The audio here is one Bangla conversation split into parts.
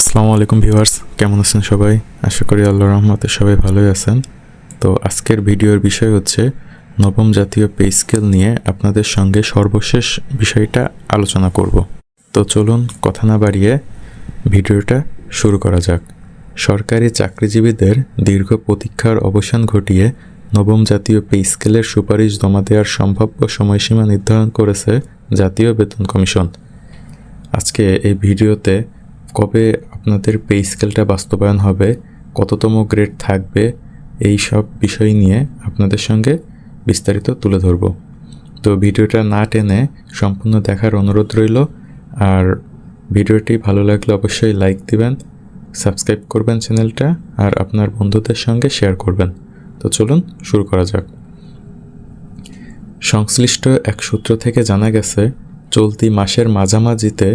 আসসালামু আলাইকুম ভিউয়ার্স, কেমন আছেন সবাই? আশা করি আল্লাহ রহমতে সবাই ভালোই আছেন। তো আজকের ভিডিওর বিষয় হচ্ছে নবম জাতীয় পে স্কেল নিয়ে আপনাদের সঙ্গে সর্বশেষ বিষয়টা আলোচনা করব। তো চলুন কথা না বাড়িয়ে ভিডিওটা শুরু করা যাক। সরকারি চাকরিজীবীদের দীর্ঘ প্রতীক্ষার অবসান ঘটিয়ে নবম জাতীয় পে স্কেলের সুপারিশ জমা দেওয়ার সম্ভাব্য সময়সীমা নির্ধারণ করেছে জাতীয় বেতন কমিশন। আজকে এই ভিডিওতে কবে আপনাদের পে স্কেলটা বাস্তবায়ন হবে, কততম গ্রেড থাকবে, এই সব বিষয় নিয়ে আপনাদের সঙ্গে বিস্তারিত তুলে ধরব। তো ভিডিওটা না টেনে সম্পূর্ণ দেখার অনুরোধ রইল, আর ভিডিওটি ভালো লাগলে অবশ্যই লাইক দিবেন সাবস্ক্রাইব করবেন চ্যানেলটা আর আপনার বন্ধুদের সঙ্গে শেয়ার করবেন। তো চলুন শুরু করা যাক। সংশ্লিষ্ট এক সূত্র থেকে জানা গেছে, চলতি মাসের মাঝামাঝিতে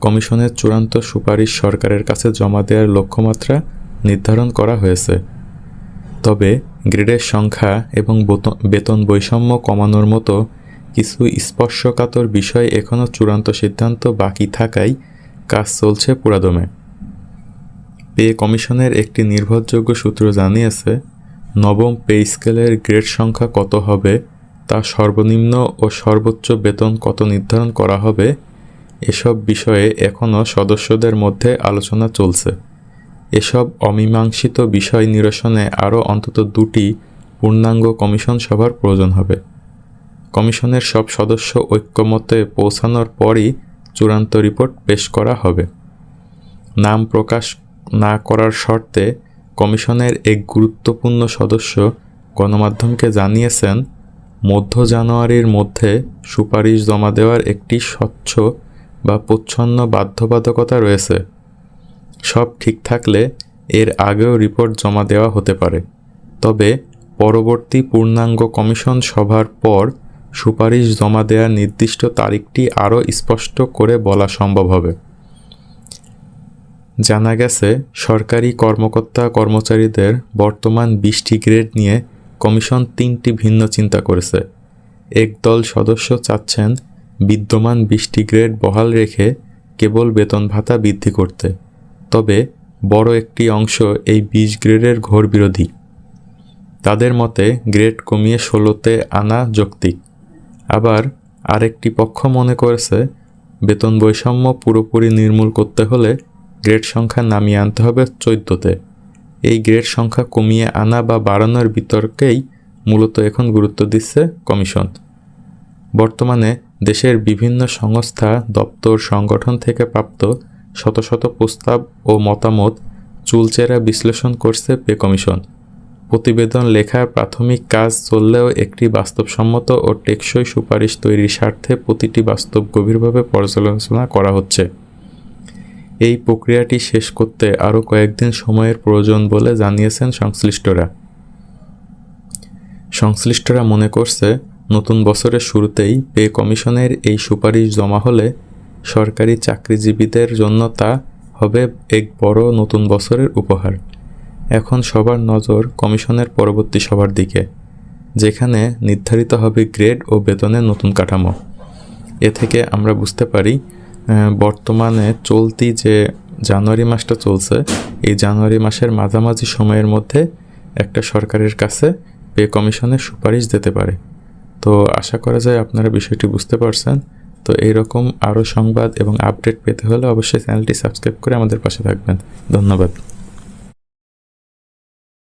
কমিশনের চূড়ান্ত সুপারিশ সরকারের কাছে জমা দেওয়ার লক্ষ্যমাত্রা নির্ধারণ করা হয়েছে। তবে গ্রেডের সংখ্যা এবং বেতন বৈষম্য কমানোর মতো কিছু স্পর্শকাতর বিষয় এখনও চূড়ান্ত সিদ্ধান্ত বাকি থাকায় কাজ চলছে পুরাদমে। পে কমিশনের একটি নির্ভরযোগ্য সূত্র জানিয়েছে, নবম পে স্কেলের গ্রেড সংখ্যা কত হবে, তা সর্বনিম্ন ও সর্বোচ্চ বেতন কত নির্ধারণ করা হবে এসব বিষয়ে এখনও সদস্যদের মধ্যে আলোচনা চলছে। এসব অমীমাংসিত বিষয় নিরসনে আরও অন্তত দুটি পূর্ণাঙ্গ কমিশন সভার প্রয়োজন হবে। কমিশনের সব সদস্য ঐক্যমতে পৌঁছানোর পরই চূড়ান্ত রিপোর্ট পেশ করা হবে। নাম প্রকাশ না করার শর্তে কমিশনের এক গুরুত্বপূর্ণ সদস্য গণমাধ্যমকে জানিয়েছেন, মধ্য জানুয়ারির মধ্যে সুপারিশ জমা দেওয়ার একটি স্বচ্ছ বা প্রচ্ছন্ন বাধ্যবাধকতা রয়েছে। সব ঠিক থাকলে এর আগেও রিপোর্ট জমা দেওয়া হতে পারে। তবে পরবর্তী পূর্ণাঙ্গ কমিশন সভার পর সুপারিশ জমা দেওয়ার নির্দিষ্ট তারিখটি আরও স্পষ্ট করে বলা সম্ভব হবে। জানা গেছে, সরকারি কর্মকর্তা কর্মচারীদের বর্তমান বিশটি গ্রেড নিয়ে কমিশন তিনটি ভিন্ন চিন্তা করেছে। একদল সদস্য চাচ্ছেন বিদ্যমান বিশটি গ্রেড বহাল রেখে কেবল বেতন ভাতা বৃদ্ধি করতে। তবে বড় একটি অংশ এই বিশ গ্রেডের ঘোর বিরোধী। তাদের মতে গ্রেড কমিয়ে ষোলোতে আনা যৌক্তিক। আবার আরেকটি পক্ষ মনে করেছে, বেতন বৈষম্য পুরোপুরি নির্মূল করতে হলে গ্রেড সংখ্যা নামিয়ে আনতে হবে চোদ্দোতে। এই গ্রেড সংখ্যা কমিয়ে আনা বা বাড়ানোর বিতর্কেই মূলত এখন গুরুত্ব দিচ্ছে কমিশন। বর্তমানে দেশের বিভিন্ন সংস্থা, দপ্তর, সংগঠন থেকে প্রাপ্ত শত শত প্রস্তাব ও মতামত চুলচেরা বিশ্লেষণ করছে পে কমিশন। প্রতিবেদন লেখার প্রাথমিক কাজ চললেও একটি বাস্তবসম্মত ও টেকসই সুপারিশ তৈরির স্বার্থে প্রতিটি বাস্তব গভীরভাবে পর্যালোচনা করা হচ্ছে। এই প্রক্রিয়াটি শেষ করতে আরও কয়েকদিন সময়ের প্রয়োজন বলে জানিয়েছেন সংশ্লিষ্টরা। সংশ্লিষ্টরা মনে করছে নতুন বছরের শুরুতেই পে কমিশনের এই সুপারিশ জমা হলে সরকারি চাকরিজীবীদের জন্য তা হবে এক বড় নতুন বছরের উপহার। এখন সবার নজর কমিশনের পরবর্তী সভার দিকে, যেখানে নির্ধারিত হবে গ্রেড ও বেতনের নতুন কাঠামো। এ থেকে আমরা বুঝতে পারি বর্তমানে চলতি যে জানুয়ারি মাসটা চলছে, এই জানুয়ারি মাসের মাঝামাঝি সময়ের মধ্যে একটা সরকারের কাছে পে কমিশনের সুপারিশ দিতে পারে। তো আশা করা যায় আপনারা বিষয়টি বুঝতে পারছেন। তো এইরকম আরও সংবাদ এবং আপডেট পেতে হলে অবশ্যই চ্যানেলটি সাবস্ক্রাইব করে আমাদের পাশে থাকবেন। ধন্যবাদ।